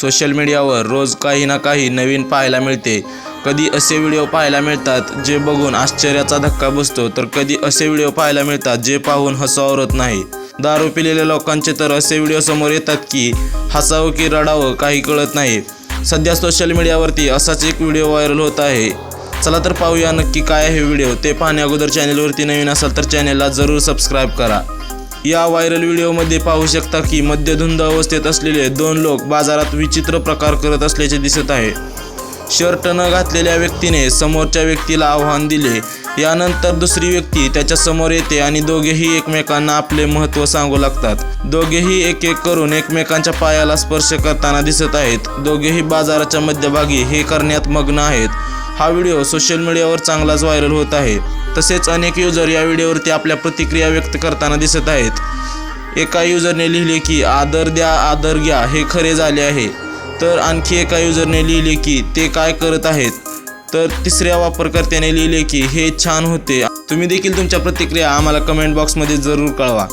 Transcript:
Social मीडियावर रोज काही ना काही नवीन पाहायला मिळते. कधी असे व्हिडिओ पाहायला मिळतात जे बघून आश्चर्याचा धक्का बसतो तर कधी असे व्हिडिओ पाहायला मिळतात जे पाहून हसावं होत नाही. दारू पिलेल्या लोकांचे तर असे व्हिडिओ समोर येतात की हसावं की रडावं काही कळत नाही. सध्या सोशल मीडियावरती असाच एक व्हिडिओ व्हायरल होत आहे. चला तर पाहूया नक्की काय आहे व्हिडिओ. ते पाहण्या अगोदर चॅनेलवरती नवीन असाल तर चॅनेलला जरूर सबस्क्राईब करा. या व्हायरल व्हिडिओमध्ये पाहू शकता की मद्यधुंद अवस्थेत असलेले दोन लोक बाजारात विचित्र प्रकार करत असल्याचे दिसत आहे. शर्ट न घातलेल्या व्यक्तीने समोरच्या व्यक्तीला आव्हान दिले. यानंतर दुसरी व्यक्ती त्याच्यासमोर येते आणि दोघेही एकमेकांना आपले महत्त्व सांगू लागतात. दोघेही एक एक करून एकमेकांच्या पायाला स्पर्श करताना दिसत आहेत. दोघेही बाजाराच्या मध्यभागी हे करण्यात मग्न आहेत. हा व्हिडिओ सोशल मीडियावर चांगलाच व्हायरल होत आहे. तसेच अनेक युजर या व्हिडिओवरती आपल्या प्रतिक्रिया व्यक्त करताना दिसत आहेत. एका युजरने लिहिले की आदर द्या आदर घ्या हे खरे झाले आहे. तर आणखी एका युजरने लिहिले की ते काय करत आहेत? तर तिसऱ्या वापरकर्त्याने लिहिले की हे छान होते. तुम्ही देखील तुमच्या प्रतिक्रिया आम्हाला कमेंट बॉक्समध्ये जरूर कळवा.